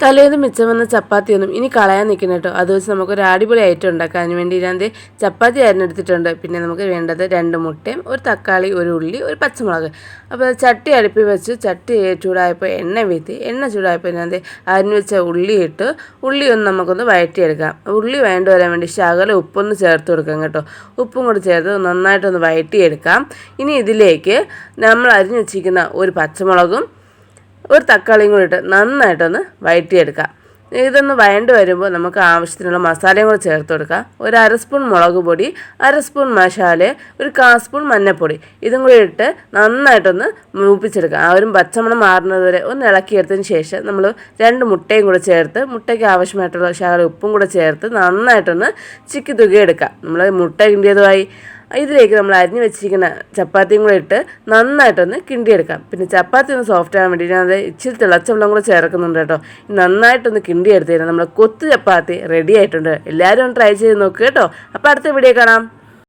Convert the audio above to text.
തലേന്ന് മിച്ചം വന്ന ചപ്പാത്തിയൊന്നും ഇനി കളയാൻ നിൽക്കണം കേട്ടോ. അത് വെച്ച് നമുക്കൊരു അടിപൊളി ഐറ്റം ഉണ്ടാക്കാം അതിന് വേണ്ടി ഞാൻ ചപ്പാത്തി അരിഞ്ഞെടുത്തിട്ടുണ്ട് പിന്നെ നമുക്ക് വേണ്ടത് രണ്ട് മുട്ടയും ഒരു തക്കാളി ഒരു ഉള്ളി ഒരു പച്ചമുളക്. അപ്പോൾ ചട്ടി അടുപ്പിൽ വെച്ച് ചട്ടി ചൂടായപ്പോൾ എണ്ണ വീത്തി. എണ്ണ ചൂടായപ്പോൾ ദേ അരിഞ്ഞു വെച്ച ഉള്ളി ഇട്ട് ഉള്ളി ഒന്ന് നമുക്കൊന്ന് വഴറ്റിയെടുക്കാം. ഉള്ളി വേണ്ട വരാൻ വേണ്ടി ശകലം ഉപ്പൊന്ന് ചേർത്ത് കൊടുക്കാം കേട്ടോ. ഉപ്പും കൂടി ചേർത്ത് നന്നായിട്ടൊന്ന് വഴറ്റിയെടുക്കാം. ഇനി ഇതിലേക്ക് നമ്മൾ അരിഞ്ഞു വെച്ചിരിക്കുന്ന ഒരു പച്ചമുളകും ഒരു തക്കാളിയും കൂടി ഇട്ട് നന്നായിട്ടൊന്ന് വഴറ്റിയെടുക്കാം ഇതൊന്ന് വഴണ്ട് വരുമ്പോൾ നമുക്ക് ആവശ്യത്തിനുള്ള മസാലയും കൂടി ചേർത്ത് കൊടുക്കാം. ഒരു അര സ്പൂൺ മുളക് പൊടി അര സ്പൂൺ മസാല ഒരു കാ സ്പൂൺ മഞ്ഞൾപ്പൊടി ഇതും കൂടി ഇട്ട് നന്നായിട്ടൊന്ന് മൂപ്പിച്ചെടുക്കാം ആ ഒരു പച്ചമണം മാറുന്നത് വരെ ഒന്ന് ഇളക്കിയെടുത്തതിന് ശേഷം നമ്മൾ രണ്ട് മുട്ടയും കൂടെ ചേർത്ത് മുട്ടയ്ക്ക് ആവശ്യമായിട്ടുള്ള ശകലം ഉപ്പും കൂടെ ചേർത്ത് നന്നായിട്ടൊന്ന് ചിക്കി തുകയെടുക്കാം നമ്മൾ മുട്ട കിണ്ടിയതുമായി ഇതിലേക്ക് നമ്മൾ അരിഞ്ഞു വെച്ചിരിക്കുന്ന ചപ്പാത്തിയും കൂടെ ഇട്ട് നന്നായിട്ടൊന്ന് കിണ്ടിയെടുക്കാം. പിന്നെ ചപ്പാത്തി ഒന്ന് സോഫ്റ്റ് ആകാൻ വേണ്ടിയിട്ട് അത് ഇച്ചിരി തിളച്ച വെള്ളം കൂടെ ചേർക്കുന്നുണ്ട് കേട്ടോ. നന്നായിട്ടൊന്ന് കിണ്ടിയെടുത്ത് കഴിഞ്ഞാൽ നമ്മുടെ കൊത്തു ചപ്പാത്തി റെഡി ആയിട്ടുണ്ട്. എല്ലാവരും ഒന്ന് ട്രൈ ചെയ്ത് നോക്കുക കേട്ടോ. അപ്പോൾ അടുത്ത വീഡിയോ കാണാം.